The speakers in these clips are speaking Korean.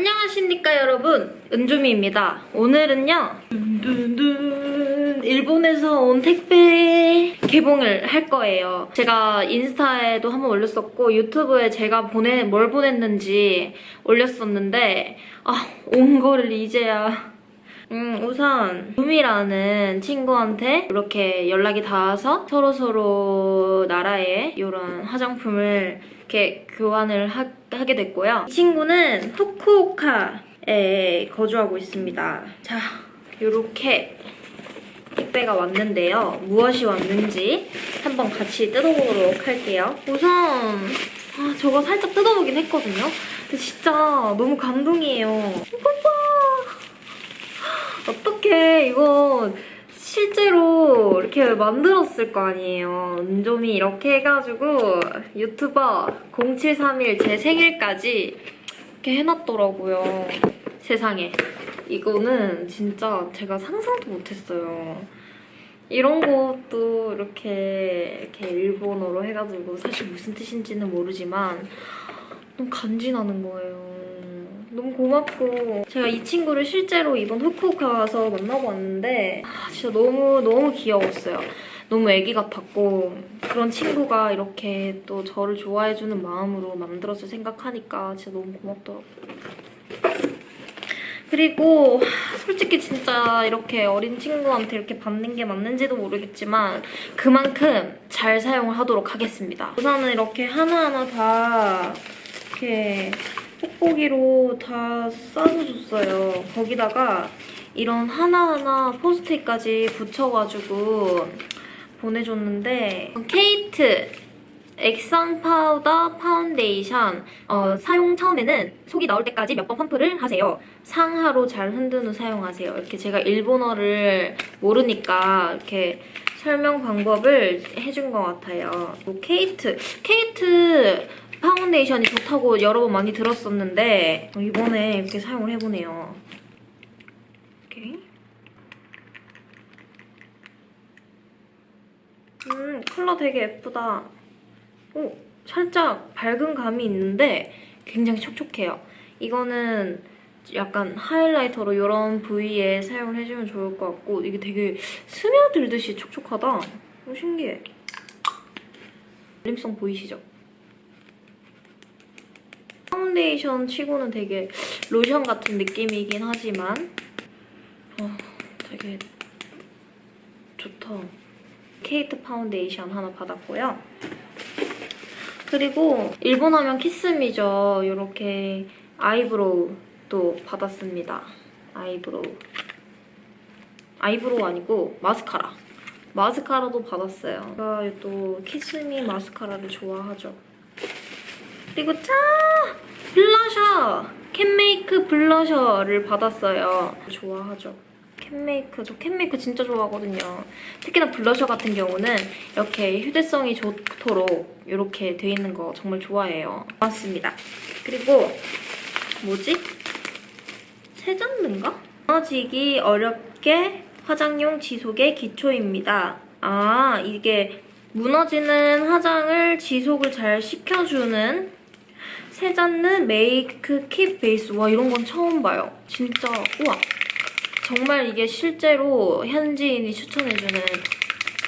안녕하십니까 여러분. 은주미입니다. 오늘은요 일본에서 온 택배 개봉을 할 거예요. 제가 인스타에도 한번 올렸었고 유튜브에 제가 보내 뭘 보냈는지 올렸었는데 아 온 거를 이제야. 음, 우선 루미라는 친구한테 이렇게 연락이 닿아서 서로서로 나라의 이런 화장품을 이렇게 교환을 하, 하게 됐고요. 이 친구는 후쿠오카에 거주하고 있습니다. 자, 이렇게 택배가 왔는데요. 무엇이 왔는지 한번 같이 뜯어보도록 할게요. 우선 아, 저거 살짝 뜯어보긴 했거든요. 근데 진짜 너무 감동이에요. 오빠! 어떻게 이거 실제로 이렇게 만들었을 거 아니에요. 은좀이 이렇게 해가지고 유튜버 0731 제 생일까지 이렇게 해놨더라고요. 세상에. 이거는 진짜 제가 상상도 못했어요. 이런 것도 이렇게, 이렇게 일본어로 해가지고 사실 무슨 뜻인지는 모르지만 너무 간지나는 거예요. 너무 고맙고 제가 이 친구를 실제로 이번 후쿠오카 가서 만나고 왔는데 아, 진짜 너무 너무 귀여웠어요. 너무 애기 같았고 그런 친구가 이렇게 또 저를 좋아해주는 마음으로 만들었을 생각하니까 진짜 너무 고맙더라고요. 그리고 하, 솔직히 진짜 이렇게 어린 친구한테 이렇게 받는 게 맞는지도 모르겠지만 그만큼 잘 사용을 하도록 하겠습니다. 우선은 이렇게 하나하나 다 이렇게 뽁뽁이로 다 싸서 줬어요. 거기다가 이런 하나하나 포스트잇까지 붙여가지고 보내줬는데 케이트 액상 파우더 파운데이션 어, 사용 처음에는 속이 나올 때까지 몇 번 펌프를 하세요. 상하로 잘 흔든 후 사용하세요. 이렇게 제가 일본어를 모르니까 이렇게 설명 방법을 해준 것 같아요. 뭐 케이트 케이트 파운데이션이 좋다고 여러 번 많이 들었었는데 이번에 이렇게 사용을 해보네요. 이렇게. 음, 컬러 되게 예쁘다. 오, 살짝 밝은 감이 있는데 굉장히 촉촉해요. 이거는 약간 하이라이터로 이런 부위에 사용을 해주면 좋을 것 같고 이게 되게 스며들듯이 촉촉하다. 오, 신기해. 발림성 보이시죠? 파운데이션 치고는 되게 로션 같은 느낌이긴 하지만 어, 되게 좋다. 케이트 파운데이션 하나 받았고요. 그리고 일본 하면 키스미죠. 이렇게 아이브로우도 받았습니다. 아이브로우. 아이브로우 아니고 마스카라. 마스카라도 받았어요. 제가 또 키스미 마스카라를 좋아하죠. 그리고 짜! 블러셔! 캔메이크 블러셔를 받았어요. 좋아하죠. 캔메이크, 저 캔메이크 진짜 좋아하거든요. 특히나 블러셔 같은 경우는 이렇게 휴대성이 좋도록 이렇게 돼 있는 거 정말 좋아해요. 고맙습니다. 그리고 뭐지? 세잔는가? 무너지기 어렵게 화장용 지속의 기초입니다. 아, 이게 무너지는 화장을 지속을 잘 시켜주는 세잔느 메이크 킵 베이스. 와, 이런 건 처음 봐요. 진짜, 우와. 정말 이게 실제로 현지인이 추천해주는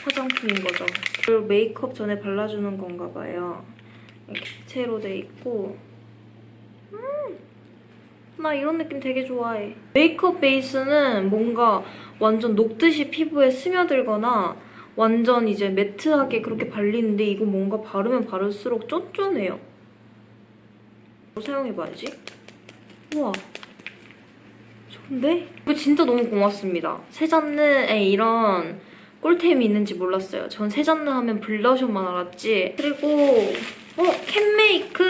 화장품인 거죠. 그리고 메이크업 전에 발라주는 건가 봐요. 객체로 돼 있고 음! 나 이런 느낌 되게 좋아해. 메이크업 베이스는 뭔가 완전 녹듯이 피부에 스며들거나 완전 이제 매트하게 그렇게 발리는데 이거 뭔가 바르면 바를수록 쫀쫀해요. 뭐 사용해봐야지. 우와. 좋은데? 이거 진짜 너무 고맙습니다. 세잔느에 이런 꿀템이 있는지 몰랐어요. 전 세잔느 하면 블러셔만 알았지. 그리고 어 캔메이크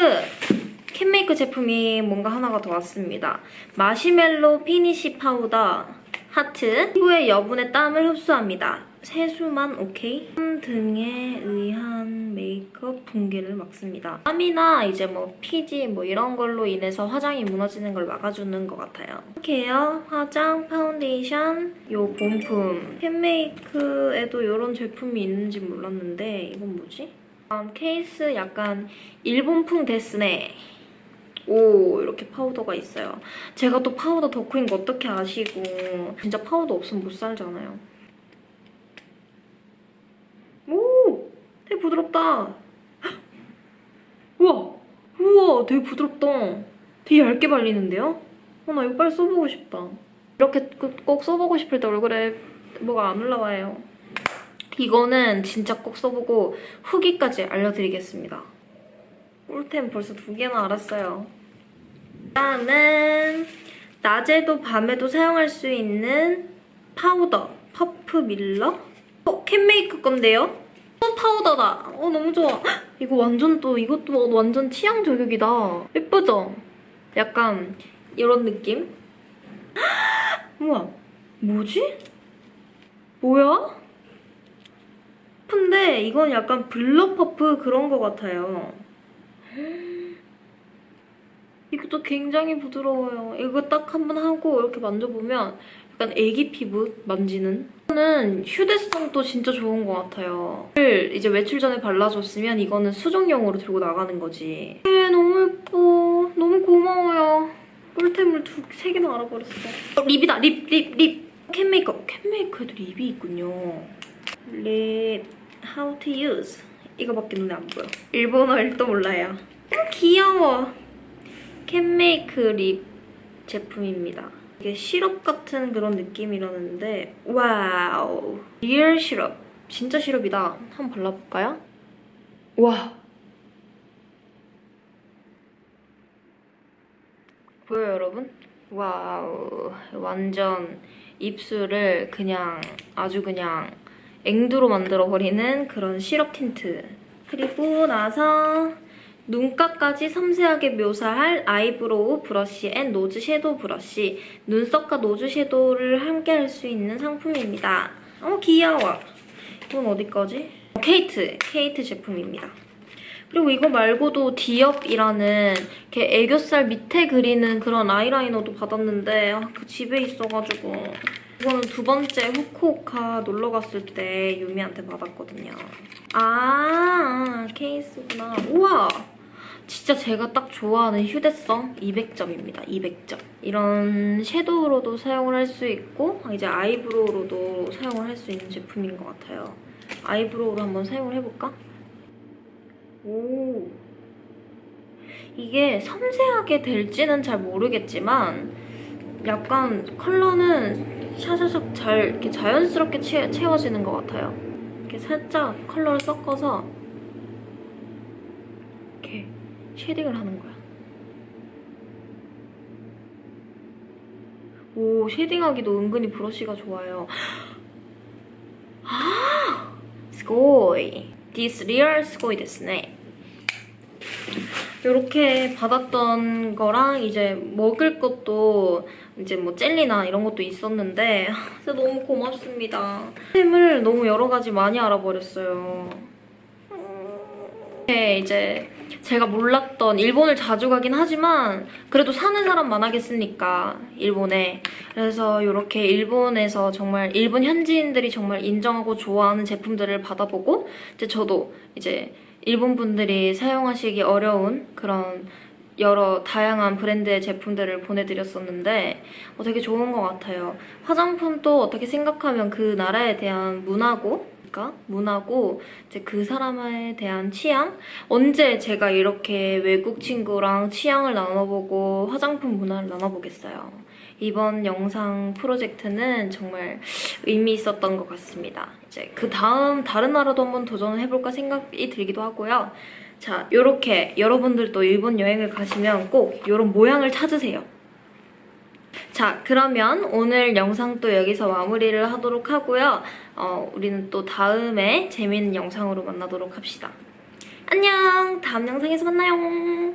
캔메이크 제품이 뭔가 하나가 더 왔습니다. 마시멜로 피니시 파우더 하트 피부의 여분의 땀을 흡수합니다. 세수만 오케이. 등에 의한 메이크업 붕괴를 막습니다. 땀이나 이제 뭐 피지 뭐 이런 걸로 인해서 화장이 무너지는 걸 막아주는 것 같아요. 이렇게요. 화장, 파운데이션, 요 본품. 캔메이크에도 이런 제품이 있는지 몰랐는데 이건 뭐지? 음, 케이스 약간 일본풍 데스네. 오 이렇게 파우더가 있어요. 제가 또 파우더 덕후인 거 어떻게 아시고 진짜 파우더 없으면 못 살잖아요. 오 되게 부드럽다. 우와 우와 되게 부드럽다. 되게 얇게 발리는데요? 어, 나 이거 빨리 써보고 싶다. 이렇게 꼭- 꼭 써보고 싶을 때 얼굴에 뭐가 안 올라와요. 이거는 진짜 꼭 써보고 후기까지 알려드리겠습니다. 꿀템 벌써 두 개나 알았어요. 다음은 낮에도 밤에도 사용할 수 있는 파우더 퍼프 밀러 어, 캔메이크 건데요? 어, 파우더다. 어, 너무 좋아. 헉, 이거 완전 또 이것도 완전 취향 저격이다. 예쁘죠? 약간 이런 느낌? 헉, 우와, 뭐지? 뭐야? 근데 이건 약간 블러 퍼프 그런 거 같아요. 이것도 굉장히 부드러워요. 이거 딱 한 번 하고 이렇게 만져보면 약간 애기 피부 만지는. 이거는 휴대성도 진짜 좋은 것 같아요. 이제 외출 전에 발라줬으면 이거는 수정용으로 들고 나가는 거지. 에 너무 예뻐. 너무 고마워요. 꿀템을 두, 세 개나 알아버렸어. 어, 립이다. 립, 립, 립. 캔 메이커. 캔메이커에도 립이 있군요. 립, how to use. 이거밖에 눈에 안 보여. 일본어를 또 몰라요. 어, 귀여워. 캔메이크 립 제품입니다. 이게 시럽 같은 그런 느낌이라는데 와우 리얼 시럽 진짜 시럽이다. 한번 발라볼까요? 와 보여요 여러분? 와우 완전 입술을 그냥 아주 그냥 앵두로 만들어버리는 그런 시럽 틴트 그리고 나서 눈가까지 섬세하게 묘사할 아이브로우 브러쉬 앤 노즈 섀도우 브러쉬 눈썹과 노즈 섀도우를 함께 할 수 있는 상품입니다. 어 귀여워. 이건 어디 거지? 어, 케이트, 케이트 제품입니다. 그리고 이거 말고도 디업이라는 이렇게 애교살 밑에 그리는 그런 아이라이너도 받았는데 아, 그 집에 있어가지고 이거는 두 번째 후쿠오카 놀러 갔을 때 유미한테 받았거든요. 아 케이스구나. 우와 진짜 제가 딱 좋아하는 휴대성 200점입니다. 200점. 이런 섀도우로도 사용을 할 수 있고 이제 아이브로우로도 사용을 할 수 있는 제품인 것 같아요. 아이브로우로 한번 사용을 해볼까? 오. 이게 섬세하게 될지는 잘 모르겠지만 약간 컬러는 샤샤샥 잘 이렇게 자연스럽게 채, 채워지는 것 같아요. 이렇게 살짝 컬러를 섞어서 이렇게 쉐딩을 하는 거야. 오, 쉐딩하기도 은근히 브러쉬가 좋아요. 아! 스고이! This real 스고이 데스네. 이렇게 받았던 거랑 이제 먹을 것도 이제 뭐 젤리나 이런 것도 있었는데 아, 진짜 너무 고맙습니다. 템을 너무 여러 가지 많이 알아버렸어요. 네, 이제 제가 몰랐던 일본을 자주 가긴 하지만 그래도 사는 사람만 하겠습니까 일본에 그래서 이렇게 일본에서 정말 일본 현지인들이 정말 인정하고 좋아하는 제품들을 받아보고 이제 저도 이제 일본 분들이 사용하시기 어려운 그런 여러 다양한 브랜드의 제품들을 보내드렸었는데 어, 되게 좋은 것 같아요. 화장품도 어떻게 생각하면 그 나라에 대한 문화고 그러니까 문화고 이제 그 사람에 대한 취향 언제 제가 이렇게 외국 친구랑 취향을 나눠보고 화장품 문화를 나눠보겠어요. 이번 영상 프로젝트는 정말 의미 있었던 것 같습니다. 이제 그 다음 다른 나라도 한번 도전을 해볼까 생각이 들기도 하고요. 자, 이렇게 여러분들도 일본 여행을 가시면 꼭 이런 모양을 찾으세요. 자, 그러면 오늘 영상도 여기서 마무리를 하도록 하고요. 어, 우리는 또 다음에 재밌는 영상으로 만나도록 합시다. 안녕! 다음 영상에서 만나요!